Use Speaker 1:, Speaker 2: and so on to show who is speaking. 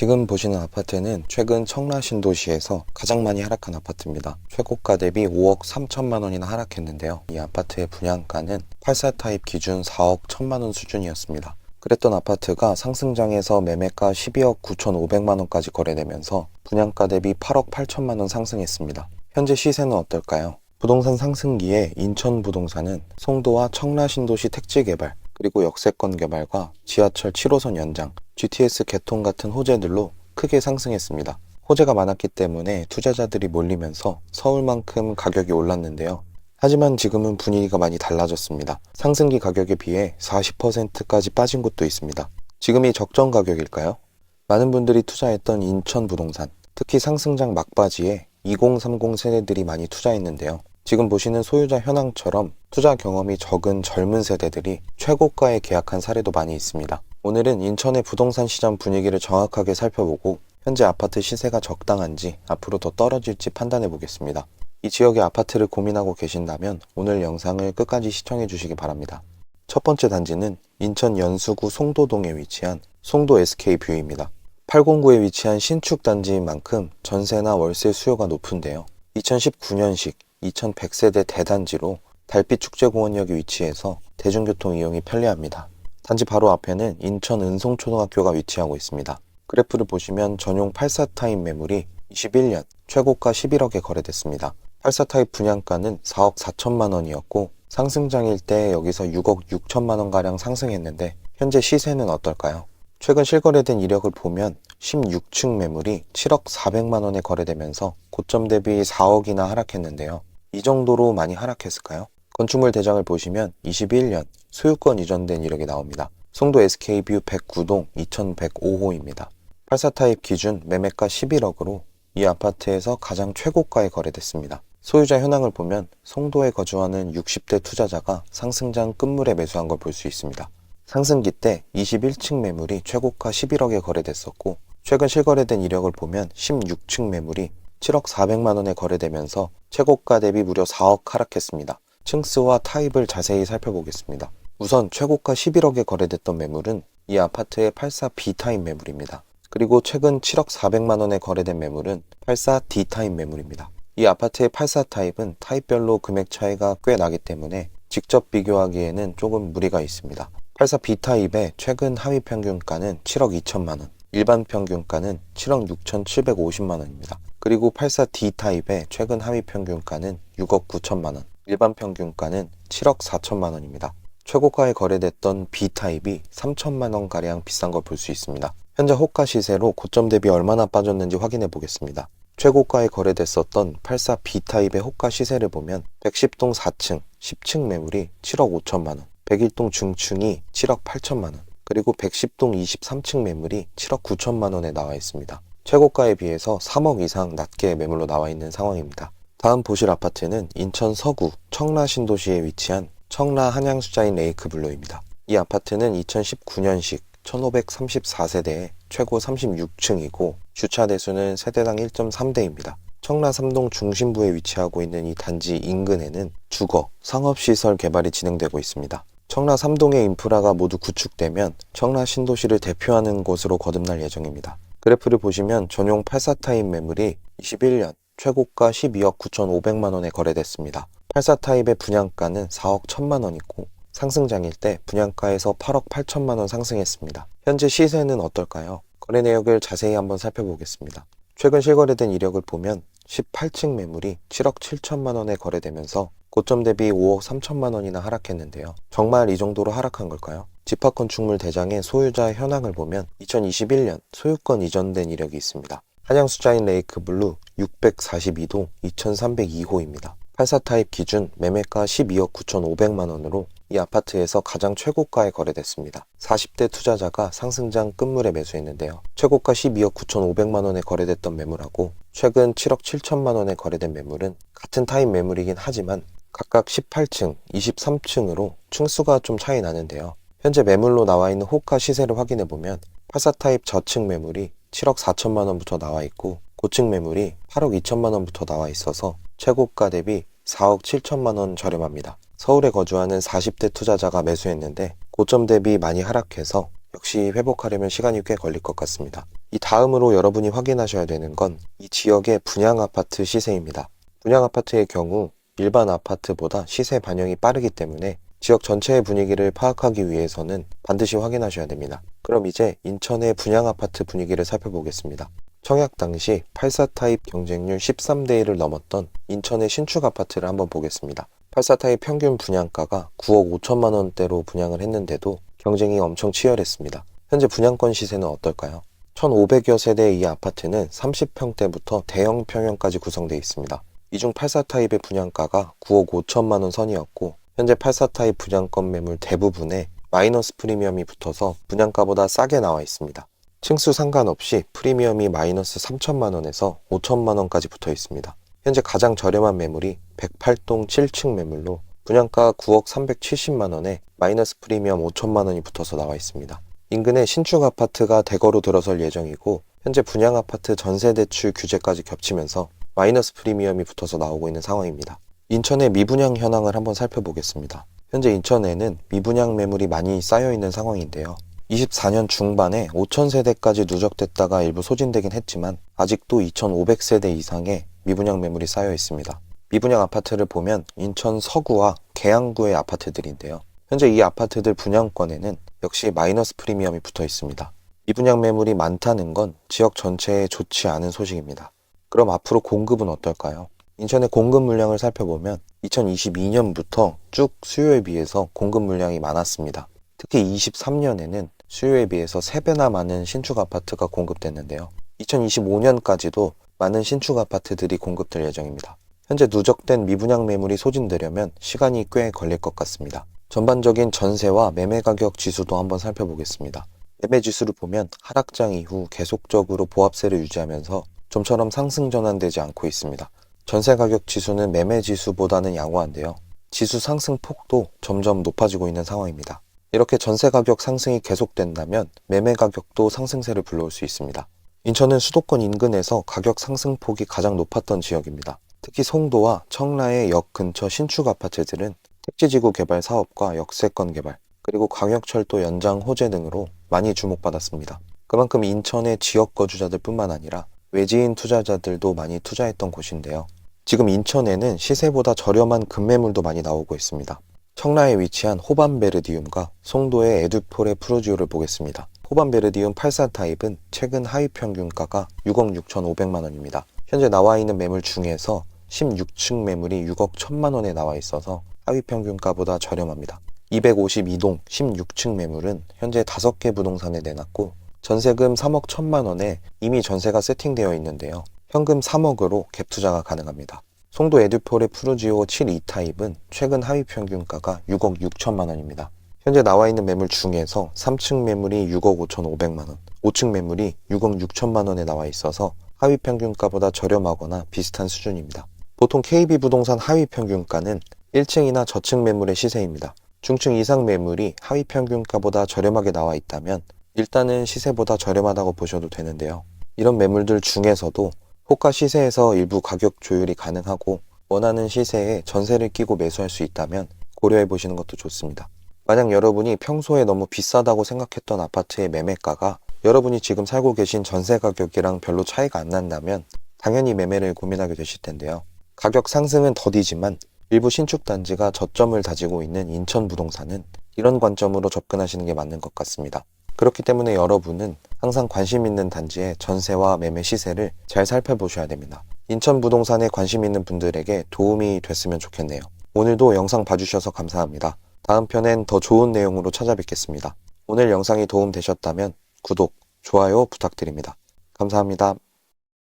Speaker 1: 지금 보시는 아파트는 최근 청라 신도시에서 가장 많이 하락한 아파트입니다. 최고가 대비 5억 3천만 원이나 하락했는데요. 이 아파트의 분양가는 84 타입 기준 4억 1천만 원 수준이었습니다. 그랬던 아파트가 상승장에서 매매가 12억 9천5백만 원까지 거래되면서 분양가 대비 8억 8천만 원 상승했습니다. 현재 시세는 어떨까요? 부동산 상승기에 인천 부동산은 송도와 청라 신도시 택지 개발, 그리고 역세권 개발과 지하철 7호선 연장, GTS 개통 같은 호재들로 크게 상승했습니다. 호재가 많았기 때문에 투자자들이 몰리면서 서울만큼 가격이 올랐는데요. 하지만 지금은 분위기가 많이 달라졌습니다. 상승기 가격에 비해 40%까지 빠진 곳도 있습니다. 지금이 적정 가격일까요? 많은 분들이 투자했던 인천 부동산, 특히 상승장 막바지에 2030 세대들이 많이 투자했는데요. 지금 보시는 소유자 현황처럼 투자 경험이 적은 젊은 세대들이 최고가에 계약한 사례도 많이 있습니다. 오늘은 인천의 부동산 시장 분위기를 정확하게 살펴보고 현재 아파트 시세가 적당한지 앞으로 더 떨어질지 판단해 보겠습니다. 이 지역의 아파트를 고민하고 계신다면 오늘 영상을 끝까지 시청해 주시기 바랍니다. 첫 번째 단지는 인천 연수구 송도동에 위치한 송도 SK뷰입니다. 809에 위치한 신축 단지인 만큼 전세나 월세 수요가 높은데요. 2019년식 2100세대 대단지로 달빛 축제공원역이 위치해서 대중교통 이용이 편리합니다. 단지 바로 앞에는 인천 은송초등학교가 위치하고 있습니다. 그래프를 보시면 전용 84타입 매물이 21년 최고가 11억에 거래됐습니다. 84타입 분양가는 4억 4천만 원이었고 상승장일 때 여기서 6억 6천만 원가량 상승했는데 현재 시세는 어떨까요? 최근 실거래된 이력을 보면 16층 매물이 7억 4백만 원에 거래되면서 고점 대비 4억이나 하락했는데요. 이 정도로 많이 하락했을까요? 건축물 대장을 보시면 21년 소유권 이전된 이력이 나옵니다. 송도 SK뷰 109동 2105호입니다. 84타입 기준 매매가 11억으로 이 아파트에서 가장 최고가에 거래됐습니다. 소유자 현황을 보면 송도에 거주하는 60대 투자자가 상승장 끝물에 매수한 걸 볼 수 있습니다. 상승기 때 21층 매물이 최고가 11억에 거래됐었고 최근 실거래된 이력을 보면 16층 매물이 7억 4백만 원에 거래되면서 최고가 대비 무려 4억 하락했습니다. 층수와 타입을 자세히 살펴보겠습니다. 우선 최고가 11억에 거래됐던 매물은 이 아파트의 84B 타입 매물입니다. 그리고 최근 7억 4백만 원에 거래된 매물은 84D 타입 매물입니다. 이 아파트의 84 타입은 타입별로 금액 차이가 꽤 나기 때문에 직접 비교하기에는 조금 무리가 있습니다. 84B 타입의 최근 하위 평균가는 7억 2천만 원, 일반 평균가는 7억 6천7백오십만 원입니다. 그리고 84D 타입의 최근 하위 평균가는 6억 9천만 원, 일반 평균가는 7억 4천만 원입니다. 최고가에 거래됐던 B타입이 3천만 원 가량 비싼 걸 볼 수 있습니다. 현재 호가 시세로 고점 대비 얼마나 빠졌는지 확인해 보겠습니다. 최고가에 거래됐었던 84 B타입의 호가 시세를 보면 110동 4층, 10층 매물이 7억 5천만 원, 101동 중층이 7억 8천만 원, 그리고 110동 23층 매물이 7억 9천만 원에 나와 있습니다. 최고가에 비해서 3억 이상 낮게 매물로 나와 있는 상황입니다. 다음 보실 아파트는 인천 서구 청라 신도시에 위치한 청라 한양수자인 레이크 블루입니다. 이 아파트는 2019년식 1534세대에 최고 36층이고 주차 대수는 세대당 1.3대입니다. 청라 3동 중심부에 위치하고 있는 이 단지 인근에는 주거, 상업시설 개발이 진행되고 있습니다. 청라 3동의 인프라가 모두 구축되면 청라 신도시를 대표하는 곳으로 거듭날 예정입니다. 그래프를 보시면 전용 84타입 매물이 21년 최고가 12억 9천5백만 원에 거래됐습니다. 84타입의 분양가는 4억 1천만 원이고 상승장일 때 분양가에서 8억 8천만 원 상승했습니다. 현재 시세는 어떨까요? 거래 내역을 자세히 한번 살펴보겠습니다. 최근 실거래된 이력을 보면 18층 매물이 7억 7천만 원에 거래되면서 고점 대비 5억 3천만 원이나 하락했는데요. 정말 이 정도로 하락한 걸까요? 집합건축물 대장의 소유자 현황을 보면 2021년 소유권 이전된 이력이 있습니다. 한양수자인 레이크 블루 642동 2302호입니다. 84타입 기준 매매가 12억 9천5백만 원으로 이 아파트에서 가장 최고가에 거래됐습니다. 40대 투자자가 상승장 끝물에 매수했는데요. 최고가 12억 9천5백만 원에 거래됐던 매물하고 최근 7억 7천만 원에 거래된 매물은 같은 타입 매물이긴 하지만 각각 18층, 23층으로 층수가 좀 차이 나는데요. 현재 매물로 나와 있는 호가 시세를 확인해 보면 84 타입 저층 매물이 7억 4천만 원부터 나와 있고 고층 매물이 8억 2천만 원부터 나와 있어서 최고가 대비 4억 7천만 원 저렴합니다. 서울에 거주하는 40대 투자자가 매수했는데 고점 대비 많이 하락해서 역시 회복하려면 시간이 꽤 걸릴 것 같습니다. 이 다음으로 여러분이 확인하셔야 되는 건 이 지역의 분양 아파트 시세입니다. 분양 아파트의 경우 일반 아파트보다 시세 반영이 빠르기 때문에 지역 전체의 분위기를 파악하기 위해서는 반드시 확인하셔야 됩니다. 그럼 이제 인천의 분양 아파트 분위기를 살펴보겠습니다. 청약 당시 84 타입 경쟁률 13대 1을 넘었던 인천의 신축 아파트를 한번 보겠습니다. 84 타입 평균 분양가가 9억 5천만 원대로 분양을 했는데도 경쟁이 엄청 치열했습니다. 현재 분양권 시세는 어떨까요? 1,500여 세대의 이 아파트는 30평대부터 대형 평형까지 구성되어 있습니다. 이 중 84 타입의 분양가가 9억 5천만 원 선이었고 현재 84 타입 분양권 매물 대부분에 마이너스 프리미엄이 붙어서 분양가보다 싸게 나와 있습니다. 층수 상관없이 프리미엄이 마이너스 3천만 원에서 5천만 원까지 붙어 있습니다. 현재 가장 저렴한 매물이 108동 7층 매물로 분양가 9억 370만 원에 마이너스 프리미엄 5천만 원이 붙어서 나와 있습니다. 인근에 신축 아파트가 대거로 들어설 예정이고 현재 분양 아파트 전세 대출 규제까지 겹치면서 마이너스 프리미엄이 붙어서 나오고 있는 상황입니다. 인천의 미분양 현황을 한번 살펴보겠습니다. 현재 인천에는 미분양 매물이 많이 쌓여 있는 상황인데요. 24년 중반에 5,000세대까지 누적됐다가 일부 소진되긴 했지만 아직도 2,500세대 이상의 미분양 매물이 쌓여 있습니다. 미분양 아파트를 보면 인천 서구와 계양구의 아파트들인데요. 현재 이 아파트들 분양권에는 역시 마이너스 프리미엄이 붙어 있습니다. 미분양 매물이 많다는 건 지역 전체에 좋지 않은 소식입니다. 그럼 앞으로 공급은 어떨까요? 인천의 공급 물량을 살펴보면 2022년부터 쭉 수요에 비해서 공급 물량이 많았습니다. 특히 23년에는 수요에 비해서 3배나 많은 신축 아파트가 공급됐는데요. 2025년까지도 많은 신축 아파트들이 공급될 예정입니다. 현재 누적된 미분양 매물이 소진되려면 시간이 꽤 걸릴 것 같습니다. 전반적인 전세와 매매 가격 지수도 한번 살펴보겠습니다. 매매 지수를 보면 하락장 이후 계속적으로 보합세를 유지하면서 좀처럼 상승 전환되지 않고 있습니다. 전세 가격 지수는 매매 지수보다는 양호한데요. 지수 상승 폭도 점점 높아지고 있는 상황입니다. 이렇게 전세 가격 상승이 계속된다면 매매 가격도 상승세를 불러올 수 있습니다. 인천은 수도권 인근에서 가격 상승폭이 가장 높았던 지역입니다. 특히 송도와 청라의 역 근처 신축 아파트들은 택지지구 개발 사업과 역세권 개발, 그리고 광역철도 연장 호재 등으로 많이 주목받았습니다. 그만큼 인천의 지역 거주자들 뿐만 아니라 외지인 투자자들도 많이 투자했던 곳인데요. 지금 인천에는 시세보다 저렴한 급매물도 많이 나오고 있습니다. 청라에 위치한 호반베르디움과 송도의 에듀폴의 프로지오를 보겠습니다. 호반베르디움 84 타입은 최근 하위 평균가가 6억 6,500만 원입니다. 현재 나와 있는 매물 중에서 16층 매물이 6억 1천만 원에 나와 있어서 하위 평균가보다 저렴합니다. 252동 16층 매물은 현재 5개 부동산에 내놨고 전세금 3억 1천만 원에 이미 전세가 세팅되어 있는데요. 현금 3억으로 갭 투자가 가능합니다. 송도 에듀폴의 푸르지오 72 타입은 최근 하위 평균가가 6억 6천만 원입니다. 현재 나와 있는 매물 중에서 3층 매물이 6억 5천5백만 원, 5층 매물이 6억 6천만 원에 나와 있어서 하위 평균가보다 저렴하거나 비슷한 수준입니다. 보통 KB 부동산 하위 평균가는 1층이나 저층 매물의 시세입니다. 중층 이상 매물이 하위 평균가보다 저렴하게 나와 있다면 일단은 시세보다 저렴하다고 보셔도 되는데요. 이런 매물들 중에서도 호가 시세에서 일부 가격 조율이 가능하고 원하는 시세에 전세를 끼고 매수할 수 있다면 고려해 보시는 것도 좋습니다. 만약 여러분이 평소에 너무 비싸다고 생각했던 아파트의 매매가가 여러분이 지금 살고 계신 전세 가격이랑 별로 차이가 안 난다면 당연히 매매를 고민하게 되실 텐데요. 가격 상승은 더디지만 일부 신축 단지가 저점을 다지고 있는 인천 부동산은 이런 관점으로 접근하시는 게 맞는 것 같습니다. 그렇기 때문에 여러분은 항상 관심 있는 단지의 전세와 매매 시세를 잘 살펴보셔야 됩니다. 인천 부동산에 관심 있는 분들에게 도움이 됐으면 좋겠네요. 오늘도 영상 봐주셔서 감사합니다. 다음 편엔 더 좋은 내용으로 찾아뵙겠습니다. 오늘 영상이 도움 되셨다면 구독, 좋아요 부탁드립니다. 감사합니다.